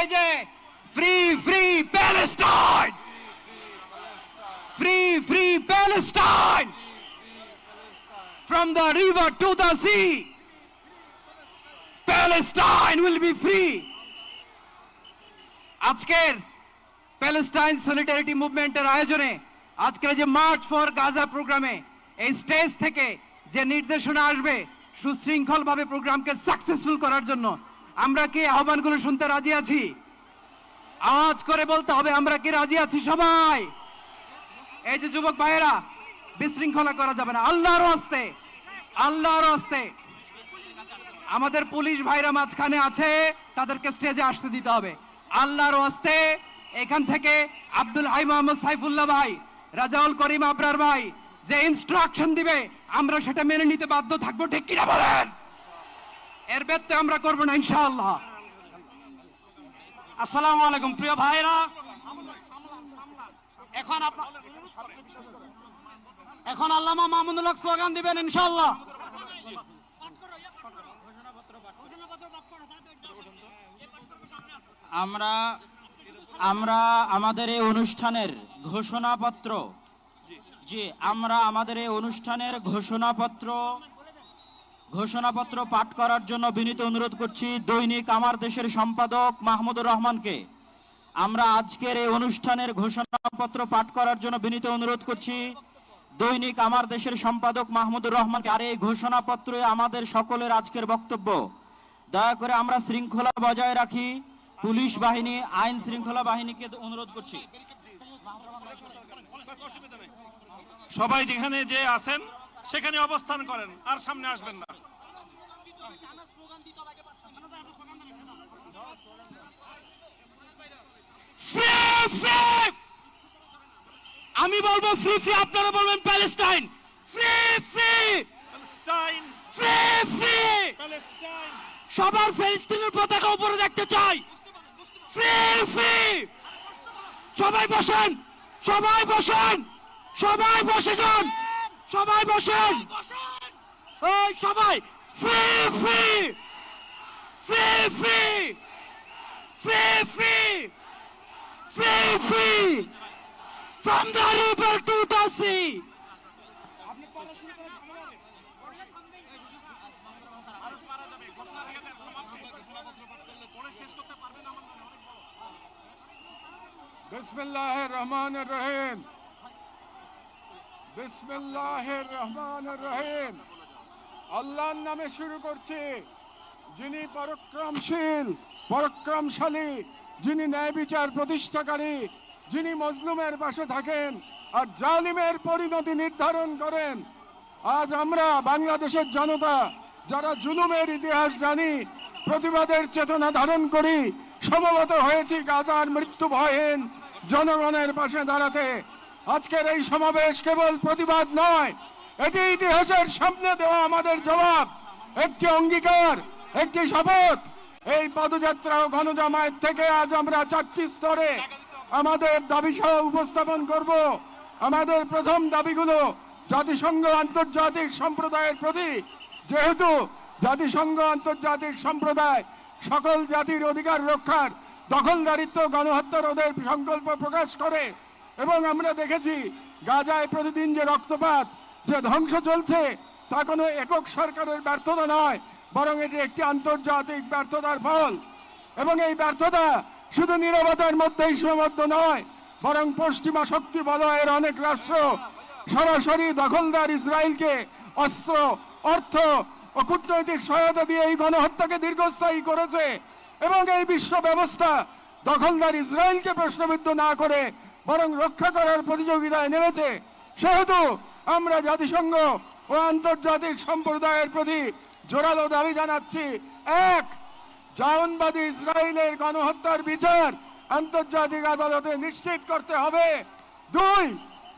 এই যে free free Palestine! Free free Palestine! From the river to the sea Palestine will be free. আজকের Palestine solidarity মুভমেন্টের আয়োজনে, আজকের যে মার্চ ফর গাজা প্রোগ্রামে এই স্টেজ থেকে যে নির্দেশনা আসবে, সুশৃঙ্খলভাবে প্রোগ্রামকে সাকসেসফুল করার জন্য আমরা কি? আহ্বানগুলো শুনতে রাজি আছি? আওয়াজ করে বলতে হবে, আমরা কি রাজি আছি সবাই? এই যে যুবক ভাইয়েরা, বিশৃঙ্খলা করা যাবে না। আল্লাহর হস্তে আল্লাহর হস্তে। আমাদের পুলিশ ভাইরা মাঝখানে আছে, তাদেরকে স্টেজে আসতে দিতে হবে। আল্লাহর হস্তে, এখান থেকে আব্দুল হাই মোহাম্মদ সাইফুল্লাহ ভাই, রাজাউল করিম আবরার ভাই, যে ইনস্ট্রাকশন দিবে, আমরা সেটা মেনে নিতে বাধ্য থাকব, ঠিক কিনা বলেন? এর ব্যত্যে আমরা করব না, ইনশাআল্লাহ। আসসালামু আলাইকুম, প্রিয় ভাইরা। এখন এখন আল্লামা মাহমুদুল হক স্লোগান দিবেন, ইনশাআল্লাহ। আমরা আমরা আমাদের এই অনুষ্ঠানের ঘোষণাপত্র জি, আমরা আমাদের এই অনুষ্ঠানের ঘোষণাপত্র ঘোষণাপত্র পাঠ করার জন্য বিনীত অনুরোধ করছি দৈনিক আমার দেশের সম্পাদক মাহমুদুর রহমানকে। আমরা আজকের এই অনুষ্ঠানের ঘোষণাপত্র পাঠ করার জন্য বিনীত অনুরোধ করছি দৈনিক আমার দেশের সম্পাদক মাহমুদুর রহমানকে। আর এই ঘোষণাপত্রে আমাদের সকলের আজকের বক্তব্য। দয়া করে আমরা শৃঙ্খলা বজায় রাখি। পুলিশ বাহিনী, আইন শৃঙ্খলা বাহিনীকে অনুরোধ করছি। সবাই যেখানে যে আছেন সেখানে অবস্থান করেন আর সামনে আসবেন না! আমি বলব ফ্রি ফ্রি আপনারা বলবেন Palestine free free Palestine free free Palestine সবার ফিলিস্তিনের পতাকা উপরে দেখতে চাই। ফ্রি ফ্রি সবাই বসেন সবাই বসেন সবাই বসে যান। সবাই বসেন ওই সবাই free free free free free free free free from the river to the sea বিসমিল্লাহ রহমান রহিম বিসমিল্লাহ রহমান রহিম। আল্লাহর নামে শুরু করছি। যিনি পরাক্রমশীল, পরাক্রমশালী, যিনি ন্যায় বিচার প্রতিষ্ঠাকারী, যিনি মজলুমের পাশে থাকেন আর জালিমের পরিণতি নির্ধারণ করেন। আজ আমরা বাংলাদেশের জনতা, যারা জুলুমের ইতিহাস জানি, প্রতিবাদের চেতনা ধারণ করি, সমবেত হয়েছি গাজার মৃত্যু ভয়হীন জনগণের পাশে দাঁড়াতে। আজকের এই সমাবেশ কেবল প্রতিবাদ নয়, এটি ইতিহাসের সামনে দেওয়া আমাদের জবাব। একটি অঙ্গীকার, একটি শপথ। এই পদযাত্রা ও গণজামায়াত থেকে আজ আমরা চারটি স্তরে আমাদের দাবি সহ উপস্থাপন করব। আমাদের প্রথম দাবিগুলো জাতিসংঘ আন্তর্জাতিক সম্প্রদায়ের প্রতি। যেহেতু জাতিসংঘ আন্তর্জাতিক সম্প্রদায় সকল জাতির অধিকার রক্ষার দখলদারিত্ব গণহত্যা রোধের সংকল্প প্রকাশ করে এবং আমরা দেখেছি গাজায় প্রতিদিন যে রক্তপাত, যে ধ্বংস চলছে, তা কোনো একক সরকারের ব্যর্থতা নয়, বরং এটি একটি আন্তর্জাতিক ব্যর্থতার ফল। এবং এই ব্যর্থতা শুধু নিরবতার মধ্যেই সীমাবদ্ধ নয়, বরং পশ্চিমা শক্তি বলয়ের অনেক রাষ্ট্র সরাসরি দখলদার ইসরায়েলকে অস্ত্র, অর্থ ও কূটনৈতিক সহায়তা দিয়ে এই গণহত্যাকে দীর্ঘস্থায়ী করেছে। এবং এই বিশ্ব ব্যবস্থা দখলদার ইসরায়েলকে প্রশ্নবিদ্ধ না করে বরং রক্ষা করার প্রতিযোগিতায় নেমেছে। সেহেতু আমরা জাতিসংঘ ও আন্তর্জাতিক সম্প্রদায়ের প্রতি জোরালো দাবি জানাচ্ছি। এক জাউনবাদী ইসরায়েলের গণহত্যার বিচার আন্তর্জাতিক আদালতে নিশ্চিত করতে হবে। দুই,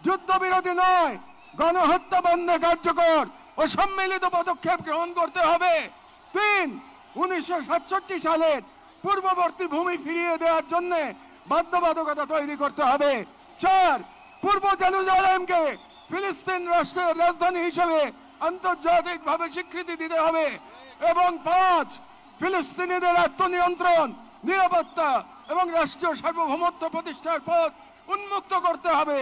যুদ্ধবিরতি নয়, গণহত্যা বন্ধে কার্যকর ও সম্মিলিত পদক্ষেপ গ্রহণ করতে হবে। তিন, উনিশশো সালের পূর্ববর্তী ভূমি ফিরিয়ে দেওয়ার জন্য বাধ্যবাধকতা তৈরি করতে হবে। চার, পূর্ব জেরুজালেমকে ফিলিস্তিন রাষ্ট্রের রাজধানী হিসেবে আন্তর্জাতিকভাবে স্বীকৃতি দিতে হবে। এবং পাঁচ, ফিলিস্তিনিদের আত্মনিয়ন্ত্রণ, নিরাপত্তা এবং রাষ্ট্রীয় সার্বভৌমত্ব প্রতিষ্ঠার পথ উন্মুক্ত করতে হবে।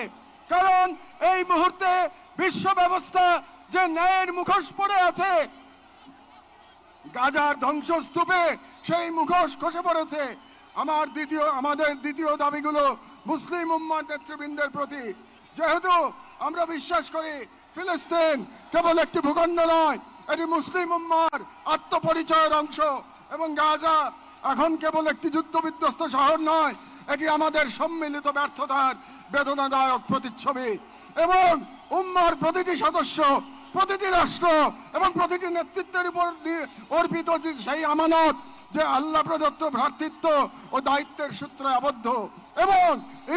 কারণ এই মুহূর্তে বিশ্ব ব্যবস্থা যে ন্যায়ের মুখোশ পড়ে আছে, গাজার ধ্বংসস্তূপে সেই মুখোশ খসে পড়েছে। আমার দ্বিতীয়, আমাদের দ্বিতীয় দাবিগুলো মুসলিম উম্মার নেতৃবৃন্দের প্রতি। যেহেতু আমরা বিশ্বাস করি ফিলিস্তিন কেবল একটি ভূখণ্ড নয়, এটি মুসলিম উম্মার আত্মপরিচয়ের অংশ এবং গাজা এখন কেবল একটি যুদ্ধ বিধ্বস্ত শহর নয়, এটি আমাদের সম্মিলিত ব্যর্থতার বেদনাদায়ক প্রতিচ্ছবি। এবং উম্মার প্রতিটি সদস্য, প্রতিটি রাষ্ট্র এবং প্রতিটি নেতৃত্বের উপর অর্পিত সেই আমানত যে আল্লাহ প্রদত্ত ভ্রাতৃত্ব ও দায়িত্বের সূত্রে আবদ্ধ। এবং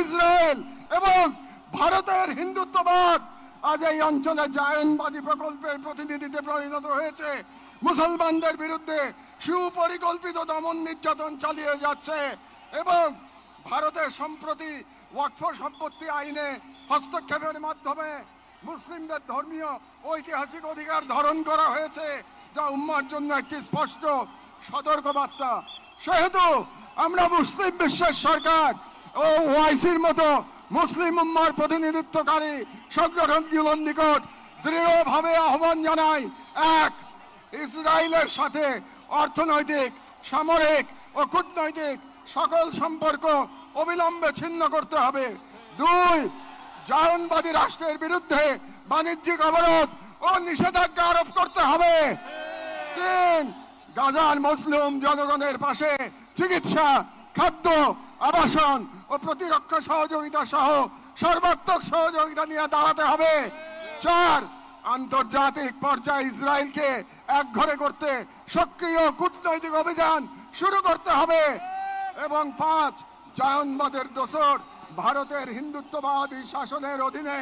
ইসরায়েল এবং ভারতের হিন্দুত্ববাদ আজ এই অঞ্চলে জায়নবাদী প্রকল্পের প্রতিনিধিতে পরিণত হয়েছে। মুসলমানদের বিরুদ্ধে সুপরিকল্পিত দমন নির্যাতন চালিয়ে যাচ্ছে এবং ভারতের সম্প্রতি ওয়াকফ সম্পত্তি আইনে হস্তক্ষেপের মাধ্যমে মুসলিমদের ধর্মীয় ঐতিহাসিক অধিকার ধারণ করা হয়েছে, যা উম্মার জন্য একটি স্পষ্ট সতর্কবার্তা সেহেতু আমরা মুসলিম বিশ্বের সরকার ও ওয়াইসির মতো মুসলিম উম্মার প্রতিনিধিত্বকারী সংগঠনগুলোর নিকট দৃঢ়ভাবে আহ্বান জানাই, এক, ইসরায়েলের সাথে অর্থনৈতিক, সামরিক ও কূটনৈতিক সকল সম্পর্ক অবিলম্বে ছিন্ন করতে হবে। দুই, জায়নবাদী রাষ্ট্রের বিরুদ্ধে বাণিজ্যিক অবরোধ ও নিষেধাজ্ঞা আরোপ করতে হবে। তিন গাজার মুসলিম জনগণের পাশে চিকিৎসা, খাদ্য, আবাসন ও প্রতিরক্ষা সহযোগিতা সহ সর্বাত্মক সহযোগিতা নিয়ে দাঁড়াতে হবে। চার, আন্তর্জাতিক পর্যায়ে ইসরায়েলকে একঘরে করতে সক্রিয় কূটনৈতিক অভিযান শুরু করতে হবে। এবং পাঁচ, জায়নবাদের দোসর, ভারতের হিন্দুত্ববাদী শাসনের অধীনে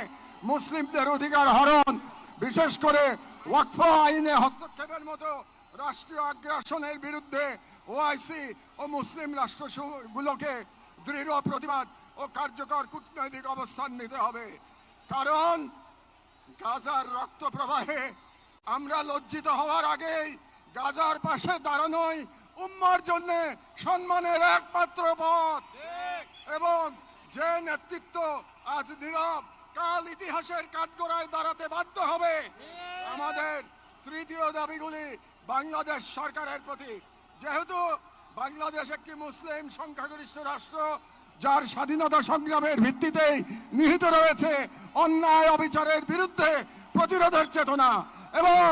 মুসলিমদের অধিকার হরণ, বিশেষ করে ওয়াকফ আইনে হস্তক্ষেপের মতো রাষ্ট্রীয় আগ্রাসনের বিরুদ্ধে ওআইসি ও মুসলিম রাষ্ট্রগুলোকে দৃঢ় প্রতিবাদ ও কার্যকর কূটনৈতিক অবস্থান নিতে হবে। কারণ গাজার রক্ত প্রবাহে আমরা লজ্জিত হওয়ার আগেই গাজার পাশে দাঁড়ানোই উম্মার জন্য সম্মানের একমাত্র পথ। এবং যে নেতৃত্ব আজ নীরব কাল ইতিহাসের কাঠগড়ায় দাঁড়াতে বাধ্য হবে আমাদের তৃতীয় দাবিগুলি বাংলাদেশ সরকারের প্রতি। যেহেতু বাংলাদেশ একটি মুসলিম সংখ্যাগরিষ্ঠ রাষ্ট্র, যার স্বাধীনতা সংগ্রামের ভিত্তিতেই নিহিত রয়েছে অন্যায় অবিচারের বিরুদ্ধে প্রতিরোধের চেতনা। এবং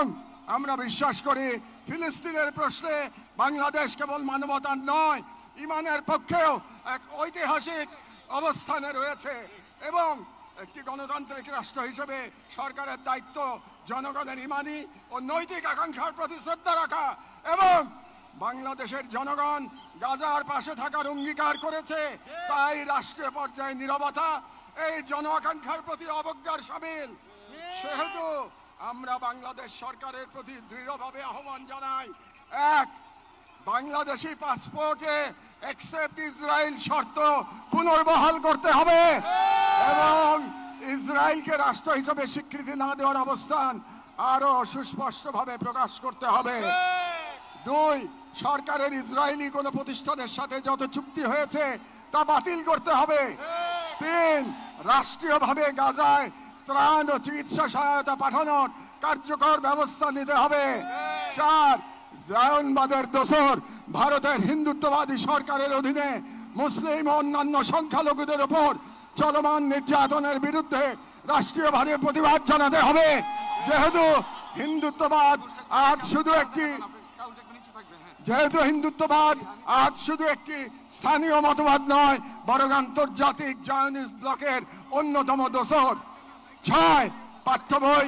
আমরা বিশ্বাস করি, ফিলিস্তিনের প্রশ্নে বাংলাদেশ কেবল মানবতার নয়, ইমানের পক্ষেও এক ঐতিহাসিক অবস্থানে রয়েছে। এবং একটি গণতান্ত্রিক রাষ্ট্র হিসেবে সরকারের দায়িত্ব, জনগণের ইমানি ও নৈতিক আকাঙ্ক্ষার প্রতি শ্রদ্ধা রাখা এবং বাংলাদেশের জনগণ গাজার পাশে থাকার অঙ্গীকার করেছে, তাই রাষ্ট্রীয় পর্যায়ে নিরবতা এই জন আকাঙ্ক্ষার প্রতি অবজ্ঞার সামিল। সেহেতু আমরা বাংলাদেশ সরকারের প্রতি দৃঢ়ভাবে আহ্বান জানাই, এক, বাংলাদেশি পাসপোর্টে একসেপ্ট ইসরায়েল শর্ত পুনর্বহাল করতে হবে। এবং ইসরায়েলকে রাষ্ট্র হিসেবে স্বীকৃতি না দেওয়ার অবস্থান আরও সুস্পষ্টভাবে প্রকাশ করতে হবে। দুই, সরকারের ইসরায়েলি কোনো প্রতিষ্ঠানের সাথে যত চুক্তি হয়েছে তা বাতিল করতে হবে। তিন, রাষ্ট্রীয়ভাবে গাজায় ত্রাণ ও চিকিৎসা সহায়তা পাঠানোর কার্যকর ব্যবস্থা নিতে হবে। চার, জায়নবাদের দোসর ভারতের হিন্দুত্ববাদী সরকারের অধীনে মুসলিম ও অন্যান্য সংখ্যালঘুদের ওপর চলমান নির্যাতনের বিরুদ্ধে রাষ্ট্রীয়ভাবে প্রতিবাদ জানাতে হবে। যেহেতু হিন্দুত্ববাদ আজ শুধু একটি যেহেতু হিন্দুত্ববাদ আজ শুধু একটি স্থানীয় মতবাদ নয়, বরং আন্তর্জাতিক জায়নিস ব্লকের অন্যতম দোসর ছয় পাঠ্য বই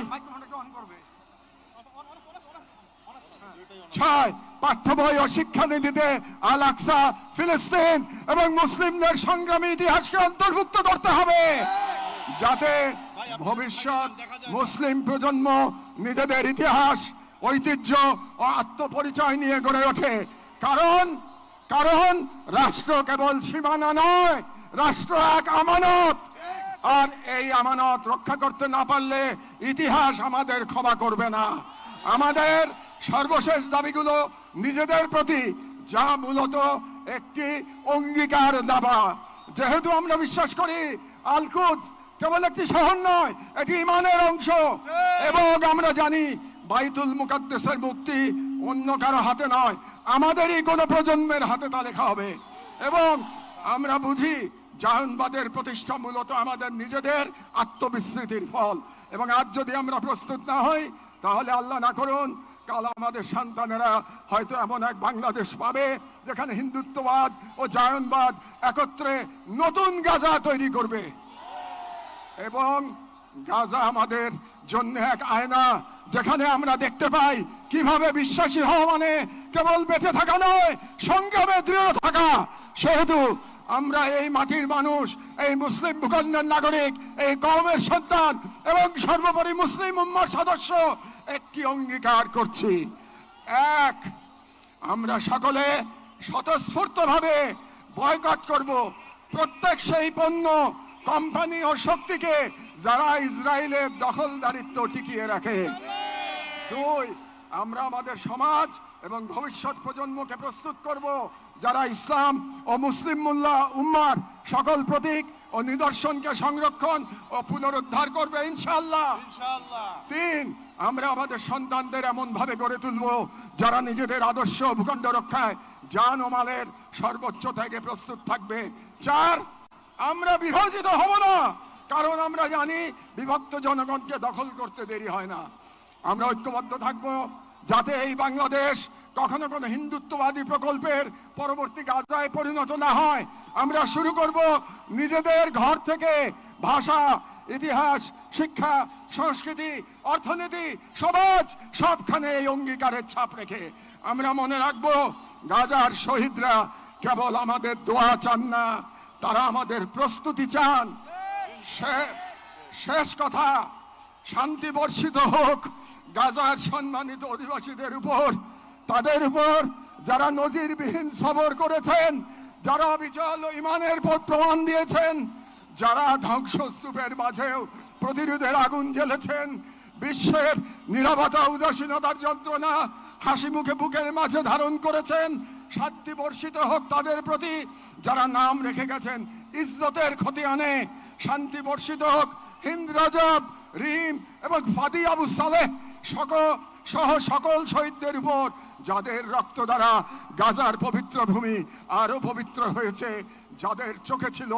ছয় পাঠ্য বই ও শিক্ষানীতিতে আল ফিলিস্তিন এবং মুসলিমদের সংগ্রামী ইতিহাসকে অন্তর্ভুক্ত করতে হবে। যাতে ভবিষ্যৎ মুসলিম প্রজন্ম নিজেদের ইতিহাস, ঐতিহ্য ও আত্মপরিচয় নিয়ে গড়ে ওঠে। কারণ কারণ রাষ্ট্র কেবল সীমানা নয়, রাষ্ট্র এক আমানত। আর এই আমানত রক্ষা করতে না পারলে ইতিহাস আমাদের ক্ষমা করবে না। আমাদের সর্বশেষ দাবিগুলো নিজেদের প্রতি যা মূলত একটি অঙ্গীকার দাবা। যেহেতু আমরা বিশ্বাস করি আলকুজ কেবল একটি শহর নয় এটি ইমানের অংশ। এবং আমরা জানি বাইতুল মুকাদ্দেসের মুক্তি অন্য কারও হাতে নয় আমাদেরই কোনো প্রজন্মের হাতে তা লেখা হবে। এবং আমরা বুঝি জাহানবাদের প্রতিষ্ঠা মূলত আমাদের নিজেদের আত্মবিস্মৃতির ফল। এবং আজ যদি আমরা প্রস্তুত না হই তাহলে আল্লাহ না করুন কাল আমাদের সন্তানেরা হয়তো এমন এক বাংলাদেশ পাবে যেখানে হিন্দুত্ববাদ ও জায়নবাদ একত্রে নতুন গাজা তৈরি করবে। এবং গাজা আমাদের জন্য এক আয়না যেখানে আমরা দেখতে পাই কীভাবে বিশ্বাসী হওয়া মানে কেবল বেঁচে থাকা নয়, সংগ্রামে দৃঢ় থাকা। সেহেতু আমরা এই মাটির মানুষ, এই মুসলিম ভূখণ্ডের নাগরিক, এই কওমের সন্তান এবং সর্বোপরি মুসলিম উম্মার সদস্য একটি অঙ্গীকার করছি। এক, আমরা সকলে স্বতঃস্ফূর্তভাবে বয়কট করব। প্রত্যেক সেই পণ্য, কোম্পানি ও শক্তিকে যারা ইসরায়েলের দখলদারিত্ব টিকিয়ে রাখে। দুই, আমরা আমাদের সমাজ এবং ভবিষ্যৎ প্রজন্মকে প্রস্তুত করব। যারা ইসলাম ও মুসলিম মোল্লা উম্মার সকল প্রতীক ও নিদর্শনকে সংরক্ষণ ও পুনরুদ্ধার করবে ইনশাল্লাহ তিন আমরা আমাদের সন্তানদের এমন ভাবে গড়ে তুলব যারা নিজেদের আদর্শ ভূখণ্ড রক্ষায় জান ও মালের সর্বোচ্চ থেকে প্রস্তুত থাকবে। চার আমরা বিভাজিত হব না কারণ আমরা জানি বিভক্ত জনগণকে দখল করতে দেরি হয় না। আমরা ঐক্যবদ্ধ থাকব যাতে এই বাংলাদেশ কখনো কোনো হিন্দুত্ববাদী প্রকল্পের পরবর্তী গাজায় পরিণত না হয়। আমরা শুরু করব নিজেদের ঘর থেকে। ভাষা, ইতিহাস, শিক্ষা, সংস্কৃতি, অর্থনীতি, সমাজ, সবখানে এই অঙ্গীকারের ছাপ রেখে আমরা মনে রাখব, গাজার শহীদরা কেবল আমাদের দোয়া চান না, তারা আমাদের প্রস্তুতি চান। শেষ কথা শান্তি বর্ষিত হোক, গাজার সম্মানিত অধিবাসীদের উপর তাদের উপর যারা নজিরবিহীন সবর করেছেন, যারা বিচল ইমানের পর প্রমাণ দিয়েছেন, যারা ধ্বংসস্তূপের মাঝেও প্রতিরোধের আগুন জ্বেলেছেন, বিশ্বের নিরাপত্তা উদাসীনতার যন্ত্রণা হাসি মুখে বুকের মাঝে ধারণ করেছেন শান্তি বর্ষিত হোক তাদের প্রতি যারা নাম রেখে গেছেন, ইজ্জতের ক্ষতি আনে, শান্তি বর্ষিত হোক, হিন্দ রাজব, রিম এবং ফাদি আবু সালেহ সকল সহ সকল শহীদদের উপর যাদের রক্ত দ্বারা গাজার পবিত্র ভূমি আরও পবিত্র হয়েছে যাদের চোখে ছিল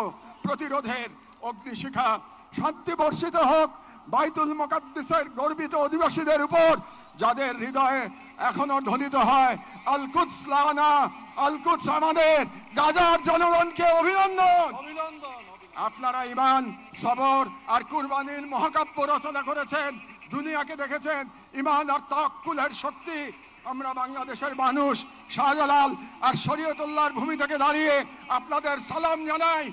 প্রতিরোধের অগ্নিশিখা শান্তি বর্ষিত হোক বাইতুল মোকাদ্দেসের গর্বিত অধিবাসীদের উপর যাদের হৃদয়ে এখনও ধ্বনিত হয় আলকুৎস লানা আলকুৎস আমাদের গাজার জনগণকে অভিনন্দন। আপনারা ইমান সবর আর কুরবানির মহাকাব্য রচনা করেছেন দুনিয়াকে দেখেছেন ইমান আর তাক্কুলের শক্তি। আমরা বাংলাদেশের মানুষ, শাহজালাল আর শরীয়তুল্লাহর ভূমি থেকে দাঁড়িয়ে আপনাদের সালাম জানাই,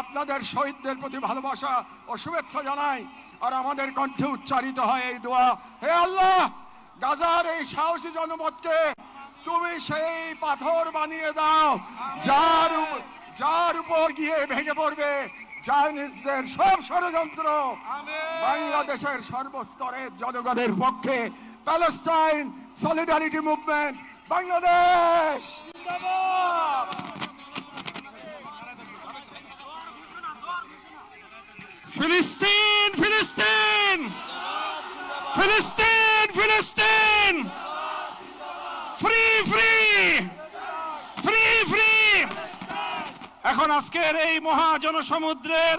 আপনাদের শহীদদের প্রতি ভালোবাসা ও শুভেচ্ছা জানাই, আর আমাদের কণ্ঠে উচ্চারিত হয় এই দোয়া। হে আল্লাহ, গাজার এই সাহসী জনপদকে তুমি সেই পাথর বানিয়ে দাও, যার যার উপর গিয়ে ভেঙে পড়বে। চাইনিজদের সব ষড়যন্ত্র বাংলাদেশের সর্বস্তরের জনগণের পক্ষে প্যালেস্টাইন সলিডারিটি মুভমেন্ট বাংলাদেশ। ফিলিস্তিন ফিলিস্তিন। ফিলিস্তিন ফিলিস্তিন। ফ্রি ফ্রি ফ্রি ফ্রি এখন আজকের এই মহা জনসমুদ্রের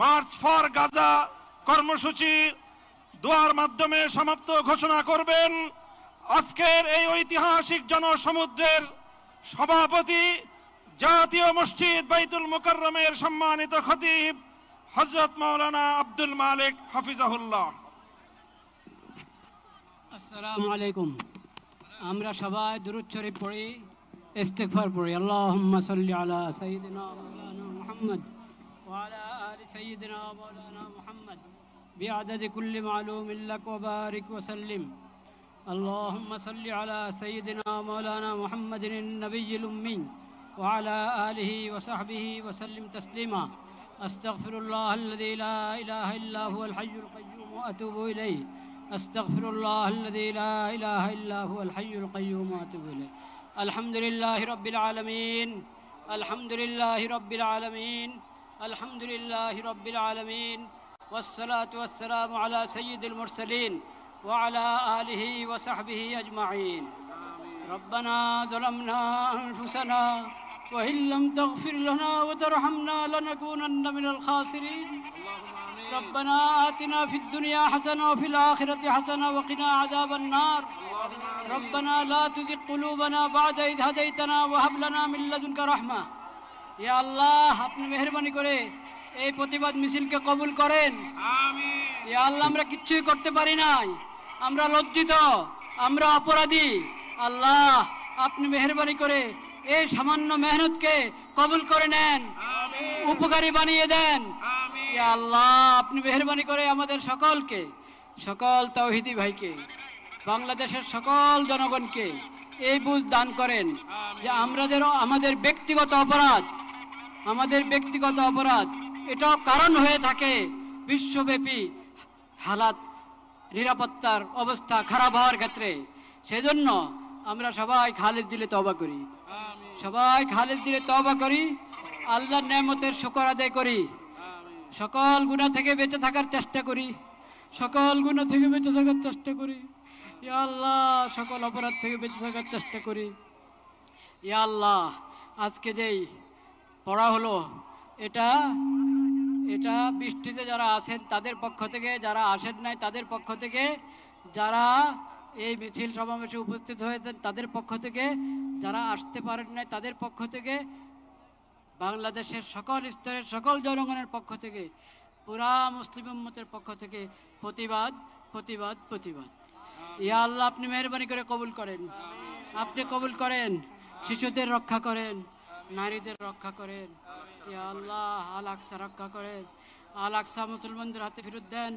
মার্চ ফর গাজা কর্মসূচি দোয়ার মাধ্যমে সমাপ্ত ঘোষণা করবেন। আজকের এই ঐতিহাসিক জনসমুদ্রের সভাপতি জাতীয় মসজিদ বাইতুল মুকাররমের সম্মানিত খতিব হজরত মৌলানা আব্দুল মালিক হাফিজাহুল্লাহ। আসসালামু আলাইকুম। আমরা সবাই দুরুদ পড়ি। استغفار پڑھے اللهم صل على سيدنا مولانا محمد وعلى آل سيدنا مولانا محمد بعدد كل معلوم لك وبارك وسلم. اللهم صل على سيدنا مولانا محمد النبي الأمي وعلى آله وصحبه وسلم تسليما. أستغفر الله الذي لا إله إلا هو الحي القيوم وأتوب إليه. أستغفر الله الذي لا إله إلا هو الحي القيوم وأتوب إليه. الحمد لله رب العالمين. الحمد لله رب العالمين. الحمد لله رب العالمين. والصلاة والسلام على سيد المرسلين وعلى آله وصحبه أجمعين. ربنا ظلمنا أنفسنا وإن لم تغفر لنا وترحمنا لنكونن من الخاسرين. ربنا آتنا في الدنيا حسنة وفي الآخرة حسنة وقنا عذاب النار. ربنا لا تزغ قلوبنا بعد إذ هديتنا وهب لنا من لدنك رحمة يا الله আপনি মেহরবানি করে এই প্রতিবাদ মিছিলকে কবুল করেন ইয়া আল্লাহ আমরা কিচ্ছুই করতে পারি নাই আমরা লজ্জিত আমরা অপরাধী আল্লাহ আপনি মেহরবানি করে এই সামান্য মেহনতকে কবুল করে নেন উপকারী বানিয়ে দেন ইয়া আল্লাহ আপনি মেহরবানি করে আমাদের সকলকে সকল তৌহিদি ভাইকে বাংলাদেশের সকল জনগণকে এই বুঝ দান করেন যে আমাদের আমাদের ব্যক্তিগত অপরাধ, আমাদের ব্যক্তিগত অপরাধ, এটাও কারণ হয়ে থাকে বিশ্বব্যাপী হালাত, নিরাপত্তার অবস্থা খারাপ হওয়ার ক্ষেত্রে। সেজন্য আমরা সবাই খালেজ দিলে তবা করি। সবাই খালেজ দিলে তবা করি, আল্লাহর নেমতের শুকর আদায় করি। সকল গুণা থেকে বেঁচে থাকার চেষ্টা করি, সকল গুণা থেকে বেঁচে থাকার চেষ্টা করি। ইয়া আল্লাহ, সকল অপরাধ থেকে বেঁচে থাকার চেষ্টা করি। ইয়া আল্লাহ, আজকে যেই পড়া হলো, এটা এটা বৃষ্টিতে যারা আছেন, তাদের পক্ষ থেকে, যারা আসেন নাই, তাদের পক্ষ থেকে, যারা এই মিছিল সমাবেশে উপস্থিত হয়েছেন, তাদের পক্ষ থেকে, যারা আসতে পারেন নাই, তাদের পক্ষ থেকে, বাংলাদেশের সকল স্তরের সকল জনগণের পক্ষ থেকে, পুরা মুসলিম উম্মতের পক্ষ থেকে, প্রতিবাদ প্রতিবাদ প্রতিবাদ। ইয়া আল্লাহ, আপনি মেহরবানি করে কবুল করেন। আপনি কবুল করেন, শিশুদের রক্ষা করেন, নারীদের রক্ষা করেন। ইয়া আল্লাহ, আল আকসা রক্ষা করেন। আল আকসা মুসলমানদের হাতে ফেরত দেন।